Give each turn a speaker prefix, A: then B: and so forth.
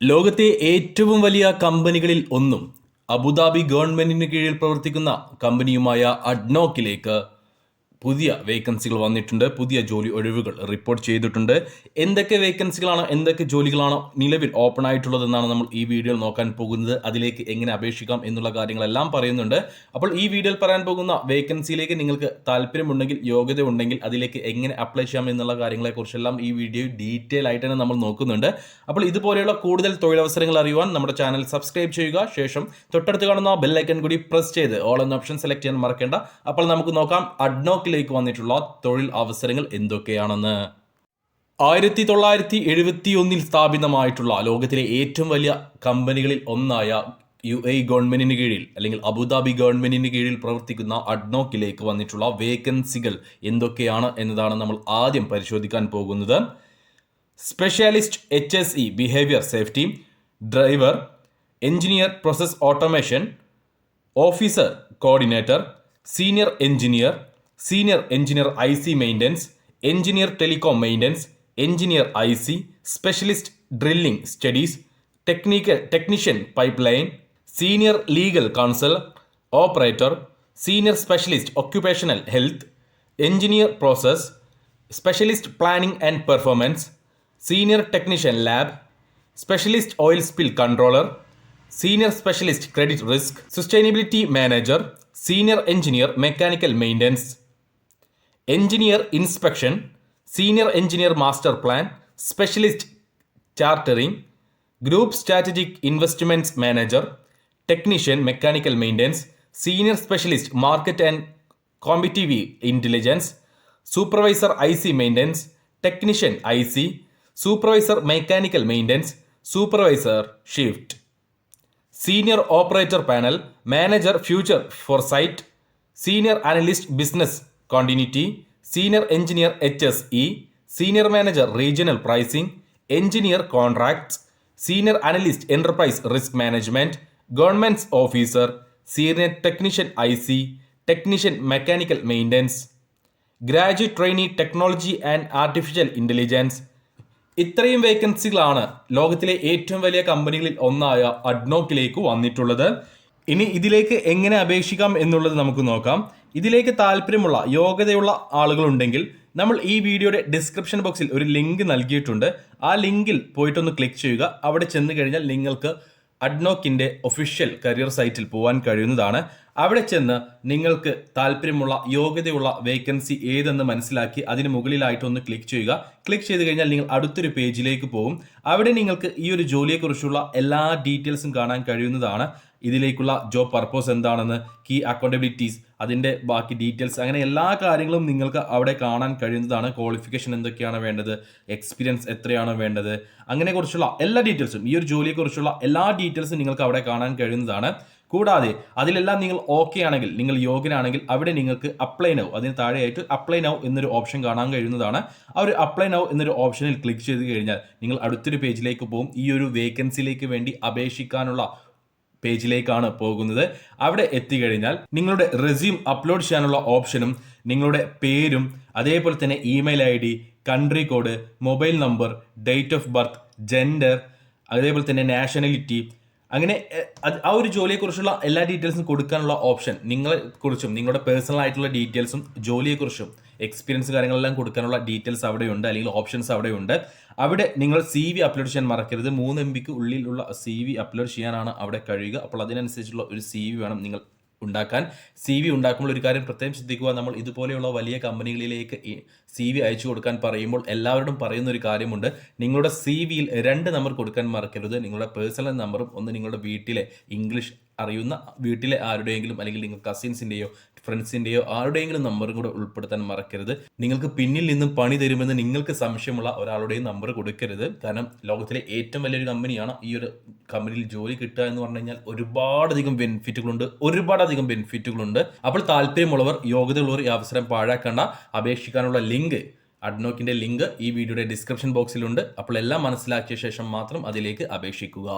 A: ലോകത്തെ ഏറ്റവും വലിയ കമ്പനികളിൽ ഒന്നും അബുദാബി ഗവൺമെന്റിന് കീഴിൽ പ്രവർത്തിക്കുന്ന കമ്പനിയുമായ അഡ്നോക്കിലേക്ക് പുതിയ വേക്കൻസികൾ വന്നിട്ടുണ്ട് പുതിയ ജോലി ഒഴിവുകൾ റിപ്പോർട്ട് ചെയ്തിട്ടുണ്ട്. എന്തൊക്കെ വേക്കൻസികളാണ് എന്തൊക്കെ ജോലികളാണ് നിലവിൽ ഓപ്പൺ ആയിട്ടുള്ളതെന്നാണ് നമ്മൾ ഈ വീഡിയോയിൽ നോക്കാൻ പോകുന്നത്. അതിലേക്ക് എങ്ങനെ അപേക്ഷിക്കാം എന്നുള്ള കാര്യങ്ങളെല്ലാം പറയുന്നുണ്ട്. അപ്പോൾ ഈ വീഡിയോയിൽ പറയാൻ പോകുന്ന വേക്കൻസിയിലേക്ക് നിങ്ങൾക്ക് താല്പര്യമുണ്ടെങ്കിൽ യോഗ്യത ഉണ്ടെങ്കിൽ അതിലേക്ക് എങ്ങനെ അപ്ലൈ ചെയ്യാം എന്നുള്ള കാര്യങ്ങളെക്കുറിച്ചെല്ലാം ഈ വീഡിയോ ഡീറ്റെയിൽ ആയിട്ട് തന്നെ നമ്മൾ നോക്കുന്നുണ്ട്. അപ്പോൾ ഇതുപോലെയുള്ള കൂടുതൽ തൊഴിലവസരങ്ങൾ അറിയുവാൻ നമ്മുടെ ചാനൽ സബ്സ്ക്രൈബ് ചെയ്യുക. ശേഷം തൊട്ടടുത്ത് കാണുന്ന ബെല്ലൈക്കൺ കൂടി പ്രസ് ചെയ്ത് ഓൾ എന്ന ഓപ്ഷൻ സെലക്ട് ചെയ്യാൻ മറക്കേണ്ട. അപ്പോൾ നമുക്ക് നോക്കാം അഡ്നോക്കിലേക്ക് വന്നിട്ടുള്ള തൊഴിൽ അവസരങ്ങൾ എന്തൊക്കെയാണെന്ന്? ആയിരത്തി തൊള്ളായിരത്തി എഴുപത്തി ഒന്നിൽ സ്ഥാപിതമായിട്ടുള്ള ലോകത്തിലെ ഏറ്റവും വലിയ കമ്പനികളിൽ ഒന്നായ യു എ ഗവൺമെന്റിന് കീഴിൽ അല്ലെങ്കിൽ അബുദാബി ഗവൺമെന്റിന് കീഴിൽ പ്രവർത്തിക്കുന്ന അഡ്നോക്കിലേക്ക് വന്നിട്ടുള്ള വേക്കൻസികൾ എന്തൊക്കെയാണ് എന്നതാണ് നമ്മൾ ആദ്യം പരിശോധിക്കാൻ പോകുന്നത്. Specialist H S E behaviour safety driver engineer process automation officer coordinator senior engineer senior engineer I C maintenance engineer telecom maintenance engineer I C specialist drilling studies technical technician pipeline senior legal counsel operator senior specialist occupational health engineer process specialist planning and performance senior technician lab specialist oil spill controller senior specialist credit risk sustainability manager senior engineer mechanical maintenance engineer inspection senior engineer master plan specialist chartering group strategic investments manager technician mechanical maintenance senior specialist market and competitive intelligence supervisor I C maintenance technician I C supervisor mechanical maintenance supervisor shift senior operator panel manager future foresight senior analyst business continuity senior engineer H S E senior manager regional pricing engineer contracts senior analyst enterprise risk management government officer senior technician I C technician mechanical maintenance graduate trainee technology and artificial intelligence ഇത്രയും വേക്കൻസികളാണ് ലോകത്തിലെ ഏറ്റവും വലിയ കമ്പനികളിൽ ഒന്നായ അഡ്നോക്കിലേക്ക് വന്നിട്ടുള്ളത്. ഇനി ഇതിലേക്ക് എങ്ങനെ അപേക്ഷിക്കാം എന്നുള്ളത് നമുക്ക് നോക്കാം. ഇതിലേക്ക് താല്പര്യമുള്ള യോഗ്യതയുള്ള ആളുകളുണ്ടെങ്കിൽ നമ്മൾ ഈ വീഡിയോയുടെ ഡിസ്ക്രിപ്ഷൻ ബോക്സിൽ ഒരു ലിങ്ക് നൽകിയിട്ടുണ്ട്. ആ ലിങ്കിൽ പോയിട്ടൊന്ന് ക്ലിക്ക് ചെയ്യുക. അവിടെ ചെന്ന് കഴിഞ്ഞാൽ നിങ്ങൾക്ക് അഡ്നോക്കിന്റെ ഒഫീഷ്യൽ കരിയർ സൈറ്റിൽ പോകാൻ കഴിയുന്നതാണ്. അവിടെ ചെന്ന് നിങ്ങൾക്ക് താല്പര്യമുള്ള യോഗ്യതയുള്ള വേക്കൻസി ഏതെന്ന് മനസ്സിലാക്കി അതിന് മുകളിലായിട്ടൊന്ന് ക്ലിക്ക് ചെയ്യുക. ക്ലിക്ക് ചെയ്ത് കഴിഞ്ഞാൽ നിങ്ങൾ അടുത്തൊരു പേജിലേക്ക് പോകും. അവിടെ നിങ്ങൾക്ക് ഈ ഒരു ജോലിയെക്കുറിച്ചുള്ള എല്ലാ ഡീറ്റെയിൽസും കാണാൻ കഴിയുന്നതാണ്. ഇതിലേക്കുള്ള ജോബ് പർപ്പസ് എന്താണെന്ന് കീ അക്കൗണ്ടബിലിറ്റീസ് അതിന്റെ ബാക്കി ഡീറ്റെയിൽസ് അങ്ങനെ എല്ലാ കാര്യങ്ങളും നിങ്ങൾക്ക് അവിടെ കാണാൻ കഴിയുന്നതാണ്. ക്വാളിഫിക്കേഷൻ എന്തൊക്കെയാണ് വേണ്ടത്? എക്സ്പീരിയൻസ് എത്രയാണ് വേണ്ടത്? അങ്ങനെ കുറിച്ചുള്ള എല്ലാ ഡീറ്റെയിൽസും ഈ ഒരു ജോലിയെക്കുറിച്ചുള്ള എല്ലാ ഡീറ്റെയിൽസും നിങ്ങൾക്ക് അവിടെ കാണാൻ കഴിയുന്നതാണ്. കൂടാതെ അതിലെല്ലാം നിങ്ങൾ ഓക്കെ ആണെങ്കിൽ നിങ്ങൾ യോഗ്യനാണെങ്കിൽ അവിടെ നിങ്ങൾക്ക് അപ്ലൈ നൗ അതിന് താഴെയായിട്ട് അപ്ലൈ നൗ എന്നൊരു ഓപ്ഷൻ കാണാൻ കഴിയുന്നതാണ്. ആ ഒരു അപ്ലൈ നൗ എന്നൊരു ഓപ്ഷനിൽ ക്ലിക്ക് ചെയ്ത് കഴിഞ്ഞാൽ നിങ്ങൾ അടുത്തൊരു പേജിലേക്ക് പോകും. ഈ ഒരു വേക്കൻസിയിലേക്ക് വേണ്ടി അപേക്ഷിക്കാനുള്ള പേജിലേക്കാണ് പോകുന്നത്. അവിടെ എത്തിക്കഴിഞ്ഞാൽ നിങ്ങളുടെ റെസ്യൂം അപ്ലോഡ് ചെയ്യാനുള്ള ഓപ്ഷനും നിങ്ങളുടെ പേരും അതേപോലെ തന്നെ email I D country code mobile number date of birth gender അതേപോലെ തന്നെ നാഷണാലിറ്റി അങ്ങനെ ആ ഒരു ജോലിയെക്കുറിച്ചുള്ള എല്ലാ ഡീറ്റെയിൽസും കൊടുക്കാനുള്ള ഓപ്ഷൻ നിങ്ങളെക്കുറിച്ചും നിങ്ങളുടെ പേഴ്സണൽ ആയിട്ടുള്ള ഡീറ്റെയിൽസും ജോലിയെക്കുറിച്ചും. എക്സ്പീരിയൻസ് കാര്യങ്ങളെല്ലാം കൊടുക്കാനുള്ള ഡീറ്റെയിൽസ് അവിടെയുണ്ട് അല്ലെങ്കിൽ ഓപ്ഷൻസ് അവിടെയുണ്ട്. അവിടെ നിങ്ങൾ സി വി അപ്ലോഡ് ചെയ്യാൻ മറക്കരുത്. മൂന്ന് എം ബിക്ക് ഉള്ളിലുള്ള സി വി അപ്ലോഡ് ചെയ്യാനാണ് അവിടെ കഴിയുക. അപ്പോൾ അതിനനുസരിച്ചുള്ള ഒരു സി വി വേണം നിങ്ങൾ ഉണ്ടാക്കാൻ. സി വി ഉണ്ടാക്കുമ്പോൾ ഒരു കാര്യം പ്രത്യേകം ശ്രദ്ധിക്കുക. നമ്മൾ ഇതുപോലെയുള്ള വലിയ കമ്പനികളിലേക്ക് സി വി അയച്ചു കൊടുക്കാൻ പറയുമ്പോൾ എല്ലാവരോടും പറയുന്ന ഒരു കാര്യമുണ്ട്. നിങ്ങളുടെ സി വിയിൽ രണ്ട് നമ്പർ കൊടുക്കാൻ മറക്കരുത്. നിങ്ങളുടെ പേഴ്സണൽ നമ്പറും ഒന്ന് നിങ്ങളുടെ വീട്ടിലെ ഇംഗ്ലീഷ് അറിയുന്ന വീട്ടിലെ ആരുടെയെങ്കിലും അല്ലെങ്കിൽ നിങ്ങൾ കസിൻസിന്റെയോ ഫ്രണ്ട്സിന്റെയോ ആരുടെയെങ്കിലും നമ്പറും കൂടെ ഉൾപ്പെടുത്താൻ മറക്കരുത്. നിങ്ങൾക്ക് പിന്നിൽ നിന്നും പണി തരുമെന്ന് നിങ്ങൾക്ക് സംശയമുള്ള ഒരാളുടെയും നമ്പർ കൊടുക്കരുത്. കാരണം ലോകത്തിലെ ഏറ്റവും വലിയൊരു കമ്പനിയാണ് ഈ ഒരു കമ്പനിയിൽ ജോലി കിട്ടുക എന്ന് പറഞ്ഞു കഴിഞ്ഞാൽ ഒരുപാടധികം ബെനിഫിറ്റുകളുണ്ട് ഒരുപാടധികം ബെനിഫിറ്റുകളുണ്ട് അപ്പോൾ താല്പര്യമുള്ളവർ യോഗ്യതയുള്ളവർ ഈ അവസരം പാഴാക്കേണ്ട. അപേക്ഷിക്കാനുള്ള ലിങ്ക് അഡ്നോക്കിന്റെ ലിങ്ക് ഈ വീഡിയോയുടെ ഡിസ്ക്രിപ്ഷൻ ബോക്സിലുണ്ട് അപ്പോൾ എല്ലാം മനസ്സിലാക്കിയ ശേഷം മാത്രം അതിലേക്ക് അപേക്ഷിക്കുക.